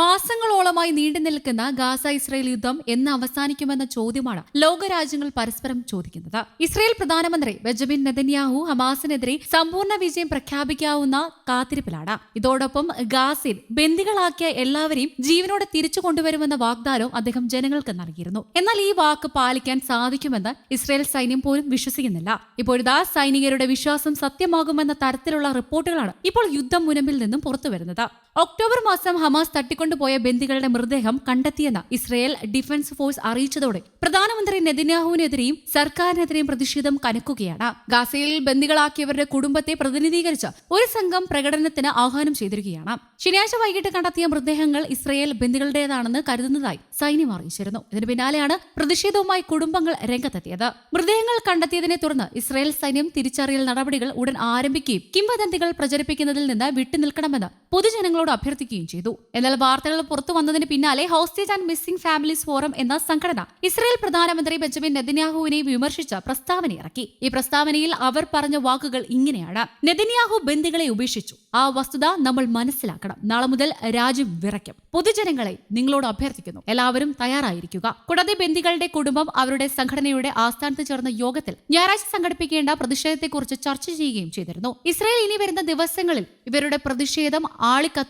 മാസങ്ങളോളമായി നീണ്ടു നിൽക്കുന്ന Gaza Israel യുദ്ധം എന്ന് അവസാനിക്കുമെന്ന ചോദ്യമാണ് ലോകരാജ്യങ്ങൾ പരസ്പരം ചോദിക്കുന്നത്. ഇസ്രയേൽ പ്രധാനമന്ത്രി ബെഞ്ചമിൻ നെതന്യാഹു ഹമാസിനെതിരെ സമ്പൂർണ വിജയം പ്രഖ്യാപിക്കാവുന്ന കാത്തിരിപ്പിലാണ്. ഇതോടൊപ്പം ഗാസിൽ ബന്ദികളാക്കിയ എല്ലാവരെയും ജീവനോടെ തിരിച്ചു കൊണ്ടുവരുമെന്ന വാഗ്ദാനവും അദ്ദേഹം ജനങ്ങൾക്ക് നൽകിയിരുന്നു. എന്നാൽ ഈ വാക്ക് പാലിക്കാൻ സാധിക്കുമെന്ന് ഇസ്രയേൽ സൈന്യം പോലും വിശ്വസിക്കുന്നില്ല. ഇപ്പോഴിതാ സൈനികരുടെ വിശ്വാസം സത്യമാകുമെന്ന തരത്തിലുള്ള റിപ്പോർട്ടുകളാണ് ഇപ്പോൾ യുദ്ധം മുനമ്പിൽ നിന്നും പുറത്തുവരുന്നത്. ഒക്ടോബർ മാസം ഹമാസ് തട്ടിക്കൊണ്ടുപോയ ബന്ദികളുടെ മൃതദേഹം കണ്ടെത്തിയെന്ന് ഇസ്രയേൽ ഡിഫൻസ് ഫോഴ്സ് അറിയിച്ചതോടെ പ്രധാനമന്ത്രി നെതിന്യാഹുവിനെതിരെയും സർക്കാരിനെതിരെയും പ്രതിഷേധം കനക്കുകയാണ്. ഗാസയിൽ ബന്ദികളാക്കിയവരുടെ കുടുംബത്തെ പ്രതിനിധീകരിച്ച് ഒരു സംഘം പ്രകടനത്തിന് ആഹ്വാനം ചെയ്തിരിക്കുകയാണ്. ശനിയാഴ്ച വൈകിട്ട് കണ്ടെത്തിയ മൃതദേഹങ്ങൾ ഇസ്രയേൽ ബന്ദികളുടേതാണെന്ന് കരുതുന്നതായി സൈന്യം അറിയിച്ചിരുന്നു. ഇതിന് പിന്നാലെയാണ് പ്രതിഷേധവുമായി കുടുംബങ്ങൾ രംഗത്തെത്തിയത്. മൃതദേഹങ്ങൾ കണ്ടെത്തിയതിനെ തുടർന്ന് ഇസ്രയേൽ സൈന്യം തിരിച്ചറിയൽ നടപടികൾ ഉടൻ ആരംഭിക്കുകയും കിംവദന്തികൾ പ്രചരിപ്പിക്കുന്നതിൽ നിന്ന് വിട്ടുനിൽക്കണമെന്ന് പൊതുജനങ്ങളോട് അഭ്യർത്ഥിക്കുകയും ചെയ്തു. എന്നാൽ വാർത്തകൾ പുറത്തു വന്നതിന് പിന്നാലെ hostage and missing families forum എന്ന സംഘടന ഇസ്രയേൽ പ്രധാനമന്ത്രി ബെഞ്ചമിൻ നെതന്യാഹുവിനെ വിമർശിച്ച പ്രസ്താവന ഇറക്കി. ഈ പ്രസ്താവനയിൽ അവർ പറഞ്ഞ വാക്കുകൾ ഇങ്ങനെയാണ്. നെതന്യാഹു ബന്ദികളെ ഉപേക്ഷിച്ചു. ആ വസ്തുത നമ്മൾ മനസ്സിലാക്കണം. നാളെ മുതൽ രാജ്യം വിറയ്ക്കും. പൊതുജനങ്ങളെ നിങ്ങളോട് അഭ്യർത്ഥിക്കുന്നു. എല്ലാവരും തയ്യാറായിരിക്കുക. കൂടാതെ ബന്ദികളുടെ കുടുംബം അവരുടെ സംഘടനയുടെ ആസ്ഥാനത്ത് ചേർന്ന യോഗത്തിൽ ഞായറാഴ്ച സംഘടിപ്പിക്കേണ്ട പ്രതിഷേധത്തെക്കുറിച്ച് ചർച്ച ചെയ്യുകയും ചെയ്തിരുന്നു. ഇസ്രായേൽ ഇനി വരുന്ന ദിവസങ്ങളിൽ ഇവരുടെ പ്രതിഷേധം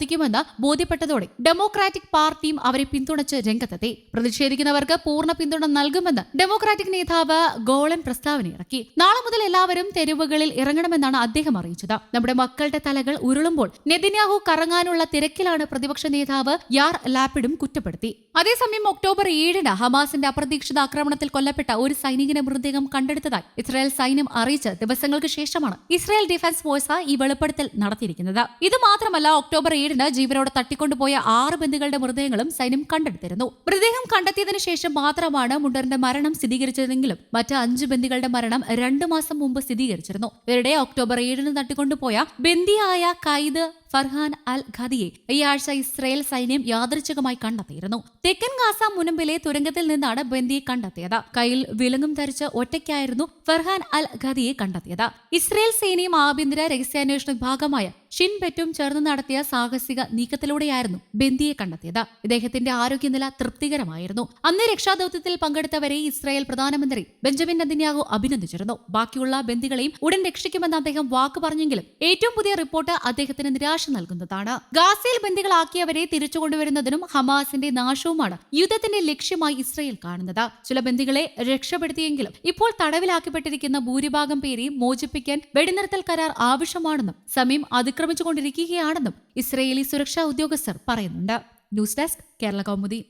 ആളിക്കത്തിക്കുമെന്ന് ബോധ്യപ്പെട്ടതോടെ ഡെമോക്രാറ്റിക് പാർട്ടിയും അവരെ പിന്തുണച്ച് രംഗത്തെത്തി. പ്രതിഷേധിക്കുന്നവർക്ക് പൂർണ പിന്തുണ നൽകുമെന്ന് ഡെമോക്രാറ്റിക് നേതാവ് ഗോളൻ പ്രസ്താവന ഇറക്കി. നാളെ മുതൽ എല്ലാവരും തെരുവുകളിൽ ഇറങ്ങണമെന്നാണ് അദ്ദേഹം അറിയിച്ചത്. നമ്മുടെ മക്കളുടെ തലകൾ ഉരുളുമ്പോൾ നെതിന്യാഹു കറങ്ങാനുള്ള തിരക്കിലാണ് പ്രതിപക്ഷ നേതാവ് യാർ ലാപ്പിഡും കുറ്റപ്പെടുത്തി. അതേസമയം ഒക്ടോബർ ഏഴിന് ഹമാസിന്റെ അപ്രതീക്ഷിത ആക്രമണത്തിൽ കൊല്ലപ്പെട്ട ഒരു സൈനികന്റെ മൃതദേഹം കണ്ടെടുത്തതായി ഇസ്രായേൽ സൈന്യം അറിയിച്ച് ദിവസങ്ങൾക്ക് ശേഷമാണ് ഇസ്രായേൽ ഡിഫൻസ് ഫോഴ്സ് ഈ വെളിപ്പെടുത്തൽ നടത്തിയിരിക്കുന്നത്. ഇത് മാത്രമല്ല ഒക്ടോബർ ഏഴിന് ജീവനോടെ തട്ടിക്കൊണ്ടുപോയ ആറ് ബന്ധുക്കളുടെ മൃതദേഹങ്ങളും സൈന്യം കണ്ടെടുത്തിരുന്നു. മൃതദേഹം കണ്ടെത്തിയതിനു ശേഷം മാത്രമാണ് മുണ്ടറിന്റെ മരണം സ്ഥിരീകരിച്ചതെങ്കിലും മറ്റ് അഞ്ച് ബന്ദികളുടെ മരണം രണ്ടു മാസം മുമ്പ് സ്ഥിരീകരിച്ചിരുന്നു. ഇവരുടെ ഒക്ടോബർ ഏഴിന് തട്ടിക്കൊണ്ടുപോയ ബന്ദിയായ കൈദ് ഫർഹാൻ അൽ ഖദിയെ ഈ ആഴ്ച ഇസ്രയേൽ സൈന്യം യാദൃച്ഛികമായി കണ്ടെത്തിയിരുന്നു. തെക്കൻ ഗാസ മുനമ്പിലെ തുരങ്കത്തിൽ നിന്നാണ് ബന്ദിയെ കണ്ടെത്തിയത്. കയ്യിൽ വിലങ്ങും ധരിച്ച് ഒറ്റയ്ക്കായിരുന്നു ഫർഹാൻ അൽ ഖദിയെ കണ്ടെത്തിയത്. ഇസ്രയേൽ സേനയും ആഭ്യന്തര രഹസ്യാന്വേഷണ വിഭാഗമായ ഷിൻബെറ്റും ചേർന്ന് നടത്തിയ സാഹസിക നീക്കത്തിലൂടെയായിരുന്നു ബന്ദിയെ കണ്ടെത്തിയത്. ഇദ്ദേഹത്തിന്റെ ആരോഗ്യനില തൃപ്തികരമായിരുന്നു. അന്ന് രക്ഷാദൌത്യത്തിൽ പങ്കെടുത്തവരെ ഇസ്രായേൽ പ്രധാനമന്ത്രി ബെഞ്ചമിൻ നദിന്യാഹു അഭിനന്ദിച്ചിരുന്നു. ബാക്കിയുള്ള ബന്ദികളെയും ഉടൻ രക്ഷിക്കുമെന്ന് അദ്ദേഹം വാക്ക് പറഞ്ഞെങ്കിലും ഏറ്റവും പുതിയ റിപ്പോർട്ട് അദ്ദേഹത്തിന് നിരാശ നൽകുന്നതാണ്. ഗാസയിൽ ബന്ദികളാക്കിയവരെ തിരിച്ചുകൊണ്ടുവരുന്നതിനും ഹമാസിന്റെ നാശവുമാണ് യുദ്ധത്തിന്റെ ലക്ഷ്യമായി ഇസ്രയേൽ കാണുന്നത്. ചില ബന്ദികളെ രക്ഷപ്പെടുത്തിയെങ്കിലും ഇപ്പോൾ തടവിലാക്കപ്പെട്ടിരിക്കുന്ന ഭൂരിഭാഗം പേരെയും മോചിപ്പിക്കാൻ വെടിനിർത്തൽ കരാർ ആവശ്യമാണെന്നും സമയം അതിക്രമിച്ചുകൊണ്ടിരിക്കുകയാണെന്നും ഇസ്രയേലി സുരക്ഷാ ഉദ്യോഗസ്ഥർ പറയുന്നുണ്ട്. News desk Kerala Kaumudi.